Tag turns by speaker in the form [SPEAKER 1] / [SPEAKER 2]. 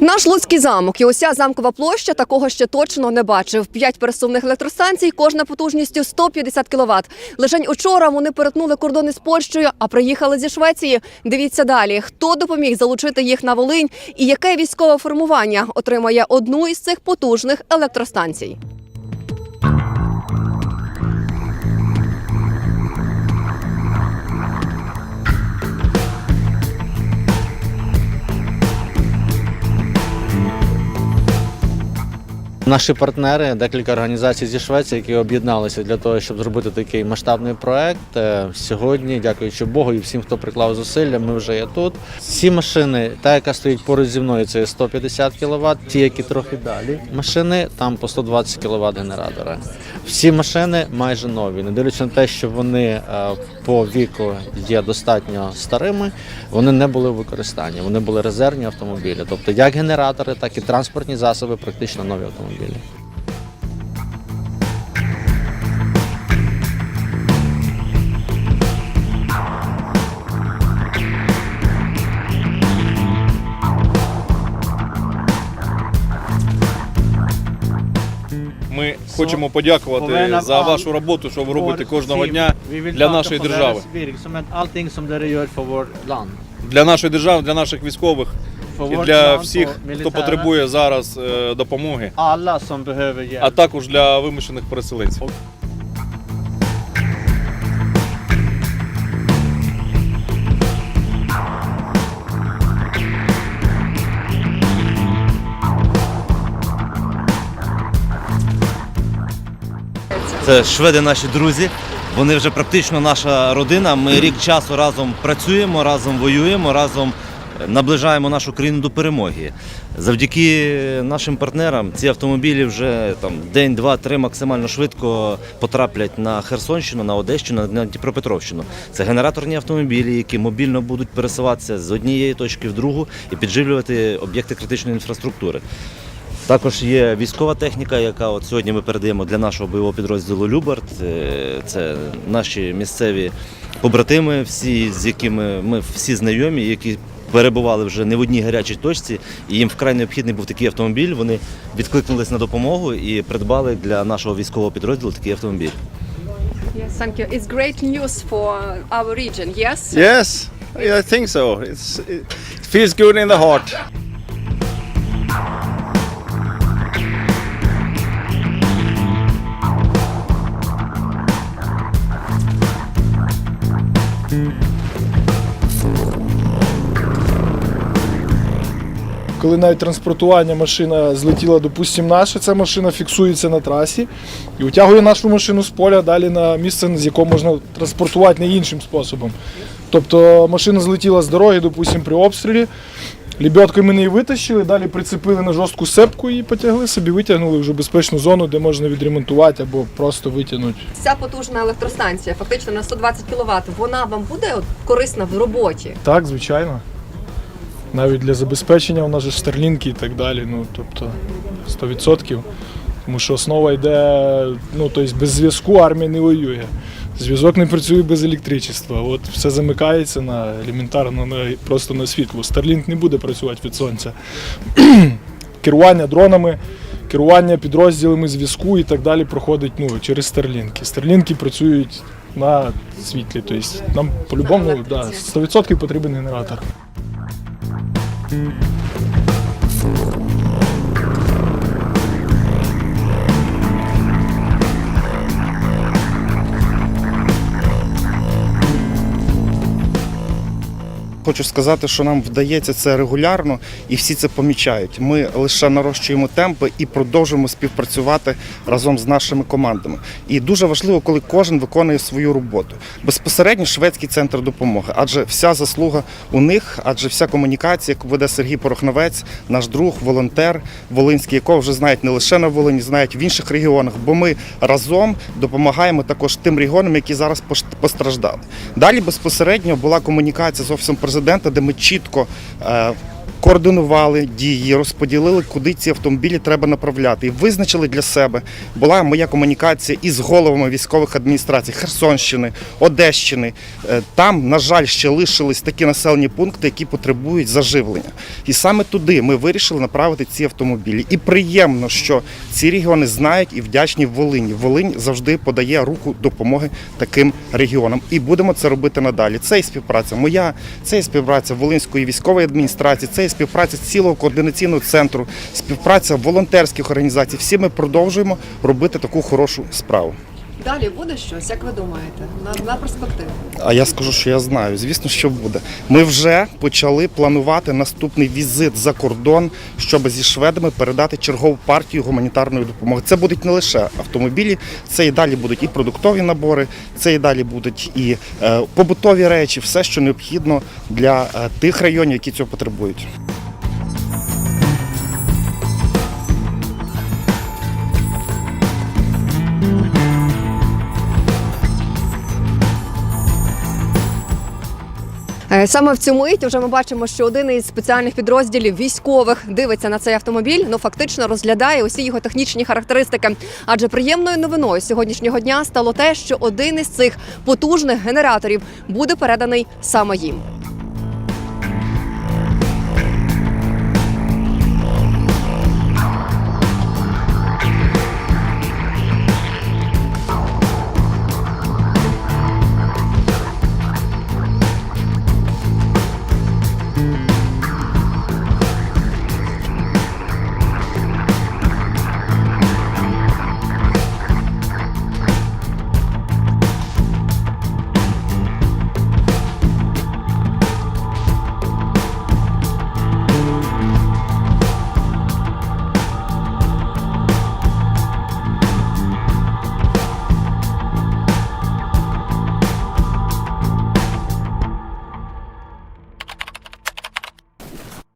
[SPEAKER 1] Наш Луцький замок і уся замкова площа такого ще точно не бачив. П'ять пересувних електростанцій, кожна потужністю 150 кВт. Лишень учора вони перетнули кордони з Польщею, а приїхали зі Швеції. Дивіться далі, хто допоміг залучити їх на Волинь і яке військове формування отримає одну із цих потужних електростанцій.
[SPEAKER 2] Наші партнери, декілька організацій зі Швеції, які об'єдналися для того, щоб зробити такий масштабний проект. Е, Сьогодні, дякуючи Богу і всім, хто приклав зусилля, ми вже є тут. Ці машини, та яка стоїть поруч зі мною, це 150 кВт, ті, які трохи далі. Машини там по 120 кВт генератора. Всі машини майже нові. Не дивлячись на те, що вони е, по віку є достатньо старими, вони не були в використанні. Вони були резервні автомобілі. Тобто як генератори, так і транспортні засоби, практично нові автомобілі.
[SPEAKER 3] Ми хочемо подякувати за вашу роботу, що ви робите кожного дня для нашої держави. Для нашої держави, для наших військових і для всіх, хто потребує зараз е, допомоги, а також для вимушених переселенців.
[SPEAKER 4] Це шведи наші друзі. Вони вже практично наша родина. Ми рік часу разом працюємо, разом воюємо, разом наближаємо нашу країну до перемоги. Завдяки нашим партнерам ці автомобілі вже там день, два, три максимально швидко потраплять на Херсонщину, на Одещину, на Дніпропетровщину. Це генераторні автомобілі, які мобільно будуть пересуватися з однієї точки в другу і підживлювати об'єкти критичної інфраструктури. Також є військова техніка, яка от сьогодні ми передаємо для нашого бойового підрозділу Любард. Е, Це наші місцеві побратими, всі з якими ми всі знайомі, які перебували вже не в одній гарячій точці, і їм вкрай необхідний був такий автомобіль. Вони відкликнулись на допомогу і придбали для нашого військового підрозділу такий автомобіль.
[SPEAKER 1] Yes, thank you. It's great news for our region. Yes.
[SPEAKER 5] Yes, I think so. It's, it feels good in the heart.
[SPEAKER 6] Коли навіть транспортування машина злетіла, допустимо, наша, ця машина фіксується на трасі і утягує нашу машину з поля далі на місце, з якого можна транспортувати не іншим способом. Тобто машина злетіла з дороги, допустимо, при обстрілі. Лебедкою ми її витащили, далі прицепили на жорстку сепку і потягли собі, витягнули вже безпечну зону, де можна відремонтувати або просто витягнути.
[SPEAKER 1] Ця потужна електростанція, фактично на 120 кВт, вона вам буде корисна в роботі.
[SPEAKER 6] Так, звичайно. Навіть для забезпечення у нас же старлінки і так далі. Ну, тобто 100%. Тому що основа йде, ну, тобто без зв'язку армія не воює. Зв'язок не працює без електричества. От все замикається на елементарно на, просто на світло. Старлінк не буде працювати від сонця. Керування дронами, керування підрозділами зв'язку і так далі проходить ну, через старлінки. Старлінки працюють на світлі. Тобто нам по-любому да, 100% потрібен генератор. Thank you.
[SPEAKER 7] Хочу сказати, що нам вдається це регулярно і всі це помічають. Ми лише нарощуємо темпи і продовжуємо співпрацювати разом з нашими командами. І дуже важливо, коли кожен виконує свою роботу. Безпосередньо шведський центр допомоги, адже вся заслуга у них, адже вся комунікація, яку веде Сергій Порохновець, наш друг, волонтер Волинський, якого вже знають не лише на Волині, знають в інших регіонах, бо ми разом допомагаємо також тим регіонам, які зараз постраждали. Далі безпосередньо була комунікація з офісом президента, де ми чітко. Координували дії, розподілили, куди ці автомобілі треба направляти. І визначили для себе. Була моя комунікація із головами військових адміністрацій Херсонщини, Одещини. Е, Там, на жаль, ще лишились такі населені пункти, які потребують заживлення. І саме туди ми вирішили направити ці автомобілі. І приємно, що ці регіони знають і вдячні Волині. Волинь завжди подає руку допомоги таким регіонам. І будемо це робити надалі. Це і співпраця моя, це і співпраця Волинської військової адміністрації, це і співпраця цілого координаційного центру, співпраця волонтерських організацій. Всі ми продовжуємо робити таку хорошу справу.
[SPEAKER 1] Далі буде щось, як ви думаєте, на, на перспективу?
[SPEAKER 7] А я скажу, що я знаю. Звісно, що буде. Ми вже почали планувати наступний візит за кордон, щоб зі шведами передати чергову партію гуманітарної допомоги. Це будуть не лише автомобілі, це і далі будуть і продуктові набори, це і далі будуть і е, побутові речі, все, що необхідно для е, тих районів, які цього потребують.
[SPEAKER 1] Саме в цю мить вже ми бачимо, що один із спеціальних підрозділів військових дивиться на цей автомобіль, ну фактично розглядає усі його технічні характеристики. Адже приємною новиною сьогоднішнього дня стало те, що один із цих потужних генераторів буде переданий саме їм.